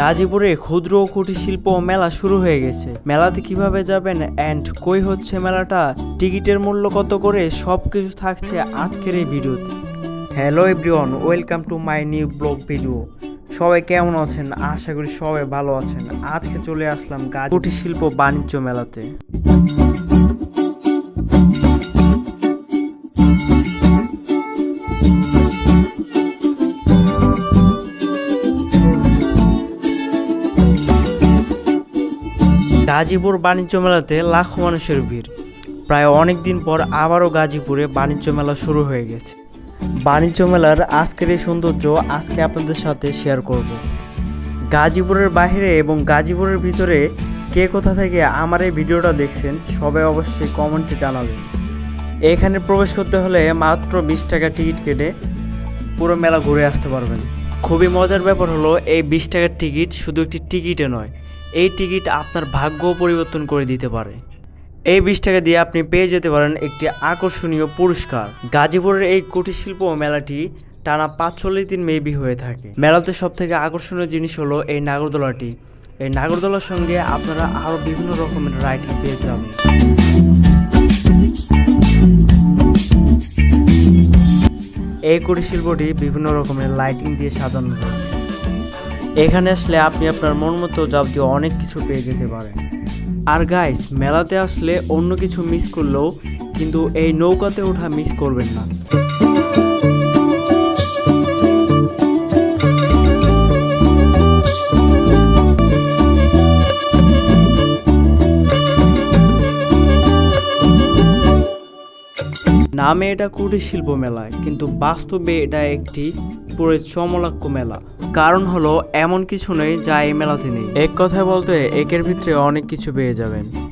গাজীপুরে ক্ষুদ্র ও কুটির শিল্প মেলা শুরু হয়ে গেছে। মেলাতে কীভাবে যাবেন অ্যান্ড কই হচ্ছে মেলাটা, টিকিটের মূল্য কত করে সব কিছু থাকছে আজকের এই ভিডিওতে। Hello everyone welcome to my new blog video সবাই কেমন আছেন? আশা করি সবাই ভালো আছেন। আজকে চলে আসলাম কুটির শিল্প বাণিজ্য মেলাতে। গাজীপুর বাণিজ্য মেলাতে লাখো মানুষের ভিড়। প্রায় অনেক দিন পর আবারও গাজীপুরে বাণিজ্য মেলা শুরু হয়ে গেছে। বাণিজ্য মেলার আজকের এই সৌন্দর্য আজকে আপনাদের সাথে শেয়ার করব। গাজীপুরের বাইরে এবং গাজীপুরের ভিতরে কে কোথা থেকে আমার এই ভিডিওটা দেখছেন, সবাই অবশ্যই কমেন্টে জানাবেন। এখানে প্রবেশ করতে হলে মাত্র বিশ টাকা টিকিট কেটে পুরো মেলা ঘুরে আসতে পারবেন। খুবই মজার ব্যাপার হলো, এই বিশ টাকার টিকিট শুধু একটি টিকিটে নয় এই টিকিট আপনার ভাগ্য পরিবর্তন করে দিতে পারে। এই বিশ টাকা দিয়ে আপনি পেয়ে যেতে পারেন একটি আকর্ষণীয় পুরস্কার। গাজীপুরের এই কুটির শিল্প মেলাটি টানা পাঁচচল্লিশ দিন মেবি হয়ে থাকে। মেলাতে সব থেকে আকর্ষণীয় জিনিস হলো এই নাগরদোলাটি। এই নাগরদোলার সঙ্গে আপনারা আরও বিভিন্ন রকমের রাইডিং পেয়ে যাবেন। এই কুটির শিল্পটি বিভিন্ন রকমের লাইটিং দিয়ে সাজানো হয়েছে এখানে আসলে আপনি আপনার মন মতো যাবতীয় অনেক কিছু পেয়ে যেতে পারেন। আর গাইস মেলাতে আসলে অন্য কিছু মিস করলেও কিন্তু এই নৌকাতে ওঠা মিস করবেন না। নামে এটা কুটির শিল্প মেলা, কিন্তু বাস্তবে এটা একটি পুরো চমলাক্য মেলা। কারণ হলো, এমন কিছু নেই যা এই মেলাতে নেই। এক কথায় বলতে, একের ভিতরে অনেক কিছু পেয়ে যাবেন।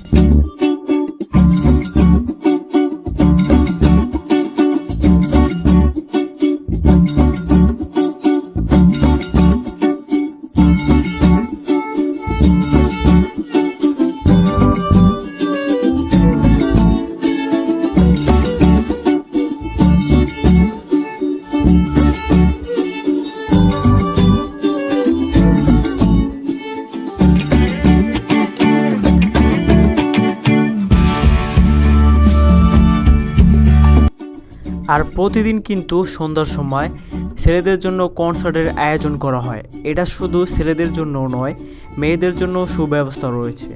আর প্রতিদিন কিন্তু সন্ধ্যার সময় ছেলেদের জন্য কনসার্টের আয়োজন করা হয়। এটা শুধু ছেলেদের জন্য নয়, মেয়েদের জন্য সুব্যবস্থা রয়েছে।